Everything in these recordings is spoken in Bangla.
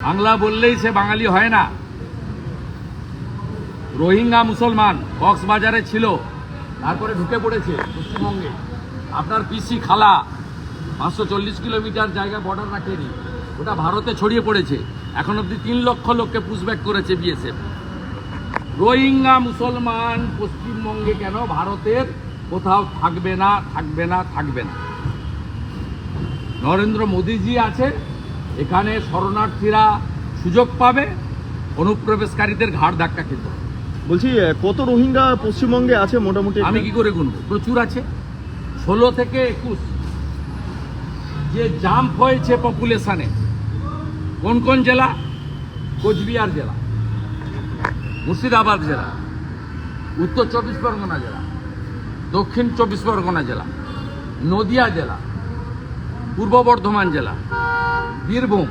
বাংলা বললেই সে বাঙালি হয় না। রোহিঙ্গা মুসলমান কক্সবাজারে ছিল, তারপরে ঢুকে পড়েছে পশ্চিমবঙ্গে। আপনার পিসি খালা, পাঁচশো চল্লিশ কিলোমিটার জায়গা বর্ডার রাখেনি ওটা ভারতে ছড়িয়ে পড়েছে। এখন অব্দি তিন লক্ষ লোককে পুষব্যাক করেছে বিএসএফ রোহিঙ্গা মুসলমান পশ্চিমবঙ্গে কেন ভারতের কোথাও থাকবে না থাকবে না থাকবে না? নরেন্দ্র মোদীজি আছে এখানে শরণার্থীরা সুযোগ পাবে অনুপ্রবেশকারীদের ঘাড় ধাক্কা খেতে বলছি কত রোহিঙ্গা পশ্চিমবঙ্গে আছে মোটামুটি? আমি কি করে গুনবো? প্রচুর আছে। ষোলো থেকে একুশ। যে জাম্প হয়েছে পপুলেশনে কোন কোন জেলা? কোচবিহার জেলা মুর্শিদাবাদ জেলা উত্তর চব্বিশ পরগনা জেলা দক্ষিণ চব্বিশ পরগনা জেলা নদিয়া জেলা পূর্ব বর্ধমান জেলা বীরভূম।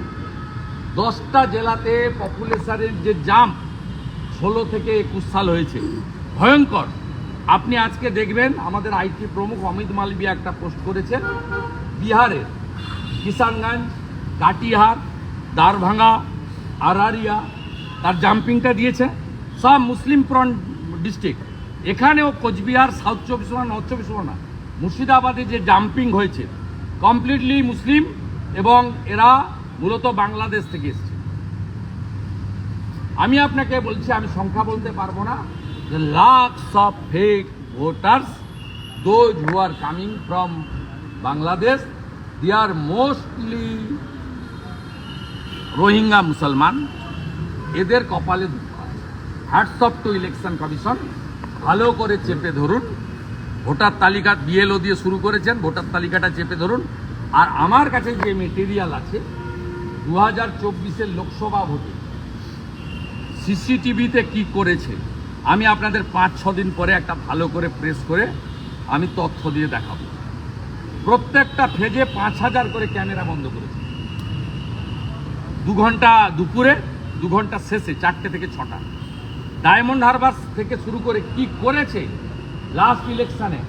দশটা জেলাতে পপুলেশনের যে জাম্প ষোলো থেকে একুশ সাল হয়েছে। ভয়ঙ্কর। আপনি আজকে দেখবেন আমাদের আইটি প্রমুখ অমিত মালবিয়া একটা পোস্ট করেছেন। বিহারের কিষানগঞ্জ, কাটিহার, দারভাঙ্গা, আরারিয়া, তার জাম্পিংটা দিয়েছে। সব মুসলিম প্রন ডিস্ট্রিক্ট। এখানেও কোচবিহার, সাউথ চব্বিশ পরগনা, নর্থ চব্বিশ পরগনা, মুর্শিদাবাদে যে জাম্পিং হয়েছে, কমপ্লিটলি মুসলিম। এবং এরা মূলত বাংলাদেশ থেকে এসছে। আমি আপনাকে বলছি, আমি সংখ্যা বলতে পারব না, যে lakhs of fake voters those who are coming from Bangladesh they are mostly Rohingya মুসলমান। এদের কপালে দুঃখ আছে। Hats off to election commission ভালো করে চেপে ধরুন। ভোটার তালিকা বিএলও দিয়ে শুরু করেছেন, ভোটার তালিকাটা চেপে ধরুন। আর আমার কাছে যে মেটেরিয়াল আছে দু হাজার চব্বিশের লোকসভা ভোটে সিসিটিভিতে কি করেছে, আমি আপনাদের পাঁচ, ছ দিন পরে একটা ভালো করে প্রেস করে আমি তথ্য দিয়ে দেখাবো। প্রত্যেকটা ফেজে পাঁচ হাজার করে ক্যামেরা বন্ধ করেছে। দু ঘণ্টা দুপুরে, দু ঘণ্টা শেষে, চারটে থেকে ছটা। ডায়মন্ড হারবার থেকে শুরু করে কি করেছে লাস্ট ইলেকশানে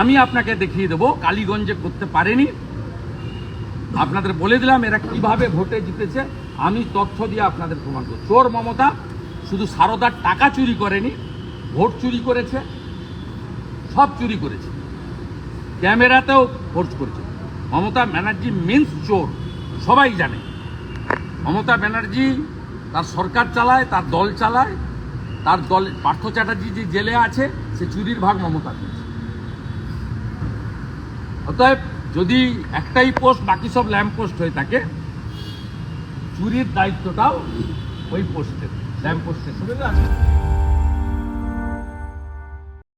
আমি আপনাকে দেখিয়ে দেবো, কালীগঞ্জে করতে পারেনি আপনাদের বলে দিলাম এরা কীভাবে ভোটে জিতেছে, আমি তথ্য দিয়ে আপনাদের প্রমাণ করব চোর মমতা শুধু সারদার টাকা চুরি করেনি, ভোট চুরি করেছে, সব চুরি করেছে। ক্যামেরাতেও ফোর্স করেছে। মমতা ব্যানার্জি মিন্স চোর, সবাই জানে। মমতা ব্যানার্জি তার সরকার চালায়, তার দল চালায়, তার দল পার্থ চ্যাটার্জি যে জেলে আছে, সে চুরির ভাগ মমতা দিয়েছে। অতএব যদি একটাই পোস্ট বাকি সব ল্যাম্প পোস্ট হয়ে থাকে, চুরির দায়িত্বটাও ওই পোস্টের ল্যাম্প পোস্টের